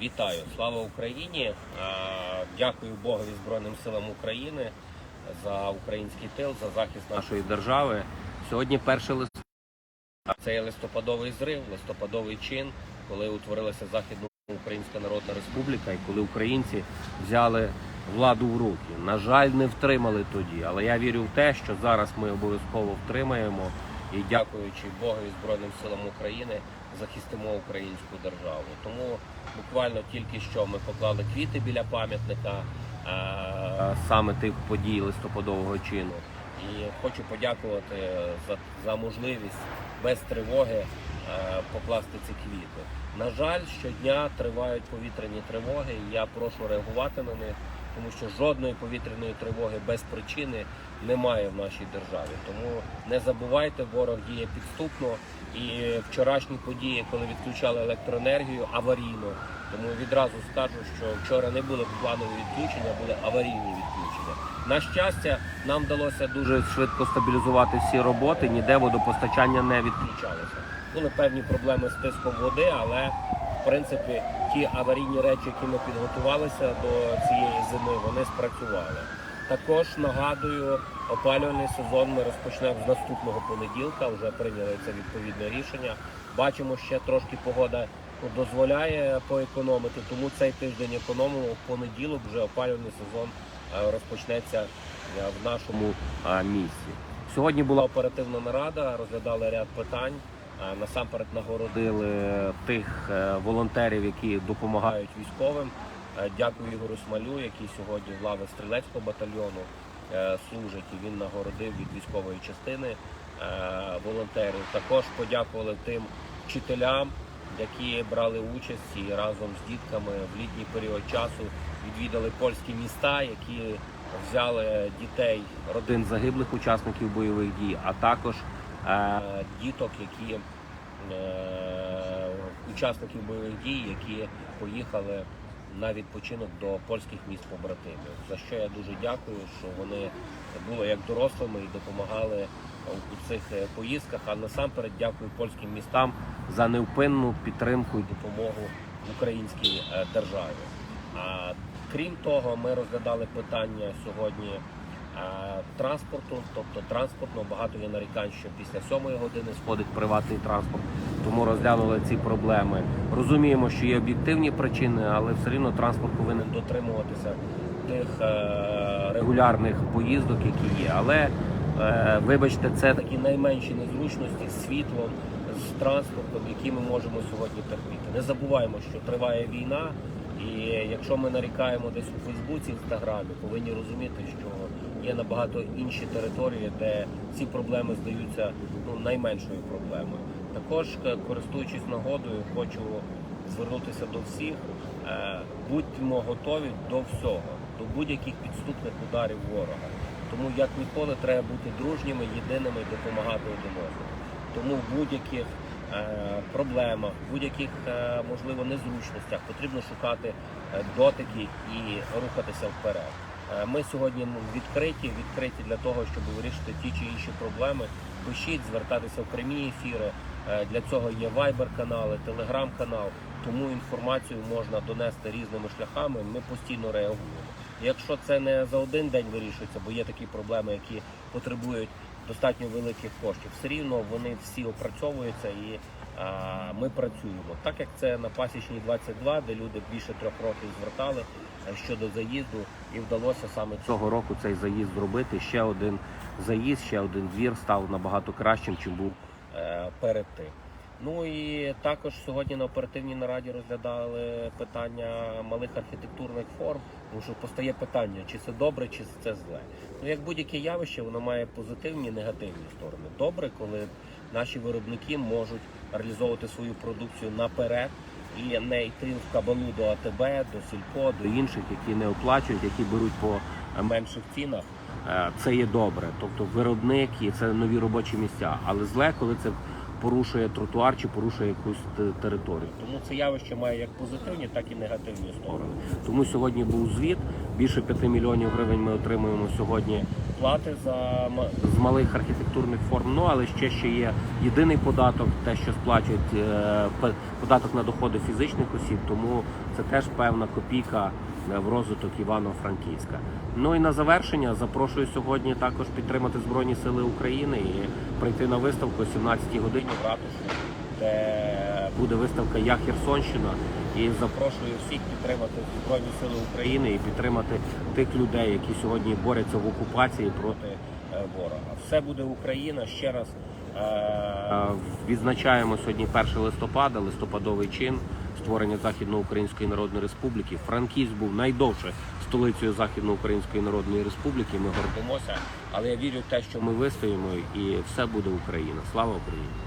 Вітаю, слава Україні! Дякую Богові Збройним силам України за український тил, за захист нашої держави. Сьогодні 1 листопада. Це є листопадовий зрив, листопадовий чин, коли утворилася Західна Українська Народна Республіка і коли українці взяли владу в руки. На жаль, не втримали тоді, але я вірю в те, що зараз ми обов'язково втримаємо і, дякуючи Богу і Збройним силам України, захистимо українську державу. Тому буквально тільки що ми поклали квіти біля пам'ятника е, саме тих подій листопадового чину. І хочу подякувати за, за можливість без тривоги е, покласти ці квіти. На жаль, щодня тривають повітряні тривоги, і я прошу реагувати на них, тому що жодної повітряної тривоги без причини немає в нашій державі. Тому не забувайте, ворог діє підступно. І вчорашні події, коли відключали електроенергію, аварійно. Тому відразу скажу, що вчора не були планові відключення, були аварійні відключення. На щастя, нам вдалося дуже швидко стабілізувати всі роботи, ніде водопостачання не відключалося. Були певні проблеми з тиском води, але принципі ті аварійні речі, які ми підготувалися до цієї зими, вони спрацювали. Також нагадую, опалювальний сезон ми розпочнемо з наступного понеділка. Вже прийняли це відповідне рішення. Бачимо, ще трошки погода дозволяє поекономити, тому цей тиждень економимо. В понеділок вже опалювальний сезон е, розпочнеться е, в нашому місті. Сьогодні була оперативна нарада, розглядали ряд питань. Е, Насамперед нагородили тих е, волонтерів, які допомагають військовим. Е, Дякую Ігорю Смалю, який сьогодні в лави стрілецького батальйону служить. Він нагородив від військової частини волонтерів. Також подякували тим вчителям, які брали участь і разом з дітками в літній період часу відвідали польські міста, які взяли дітей родин загиблих учасників бойових дій, а також діток, які е, учасників бойових дій, які поїхали на відпочинок до польських міст побратимів. За що я дуже дякую, що вони були як дорослими і допомагали у цих е, поїздках. А насамперед дякую польським містам за невпинну підтримку і допомогу українській е, державі. А крім того, ми розглядали питання сьогодні транспорту, тобто транспортно багато є нарікань, що після сьомої години сходить приватний транспорт, тому розглянули ці проблеми. Розуміємо, що є об'єктивні причини, але все рівно транспорт повинен дотримуватися тих е, регулярних поїздок, які є. Але е, вибачте, це такі найменші незручності з світлом, з транспортом, які ми можемо сьогодні терпіти. Не забуваємо, що триває війна. І якщо ми нарікаємо десь у Фейсбуці, Інстаграмі, повинні розуміти, що є набагато інші території, де ці проблеми здаються ну, найменшою проблемою. Також, е, користуючись нагодою, хочу звернутися до всіх. Е, Будьмо готові до всього, до будь-яких підступних ударів ворога. Тому як ніколи треба бути дружніми, єдиними і допомагати один одному. Тому в будь-яких е, проблемах, в будь-яких можливо незручностях потрібно шукати дотики і рухатися вперед. Е, Ми сьогодні відкриті, відкриті для того, щоб вирішити ті чи інші проблеми. Пишіть, звертатися в прямі ефіри. Е, Для цього є вайбер-канали, телеграм-канал. Тому інформацію можна донести різними шляхами. Ми постійно реагуємо. Якщо це не за один день вирішується, бо є такі проблеми, які потребують достатньо великих коштів, все рівно вони всі опрацьовуються і а, ми працюємо. Так як це на пасічній 22, де люди більше трьох років звертали е, щодо заїзду, і вдалося саме цього року цей заїзд зробити. Ще один заїзд, ще один двір став набагато кращим, чим був е, перед тим. Ну і також сьогодні на оперативній нараді розглядали питання малих архітектурних форм, тому що постає питання, чи це добре, чи це зле. Ну як будь-яке явище, воно має позитивні і негативні сторони. Добре, коли наші виробники можуть реалізовувати свою продукцію наперед і не йти в кабалу до АТБ, до Сільпо, до інших, які не оплачують, які беруть по е, менших цінах. Е, Це є добре, тобто виробник і це нові робочі місця. Але зле, коли це порушує тротуар чи порушує якусь територію. Тому це явище має як позитивні, так і негативні сторони. Тому сьогодні був звіт. Більше 5 мільйонів гривень ми отримуємо сьогодні доплати за з малих архітектурних форм. Ну але ще ще є єдиний податок, те, що сплачують е, податок на доходи фізичних осіб. Тому це теж певна копійка е, в розвиток Івано-Франківська. Ну і на завершення запрошую сьогодні також підтримати Збройні Сили України і прийти на виставку о 17 годині в ратуші, де буде виставка Я Херсонщина. І запрошую всіх підтримати Збройні Сили України і підтримати тих людей, які сьогодні борються в окупації проти е, ворога. Все буде Україна. Ще раз е, відзначаємо сьогодні 1 листопада, листопадовий чин створення Західноукраїнської Народної Республіки. Франківськ був найдовше столицею Західноукраїнської Народної Республіки. Ми гордимося, але я вірю в те, що ми вистоїмо і все буде Україна. Слава Україні!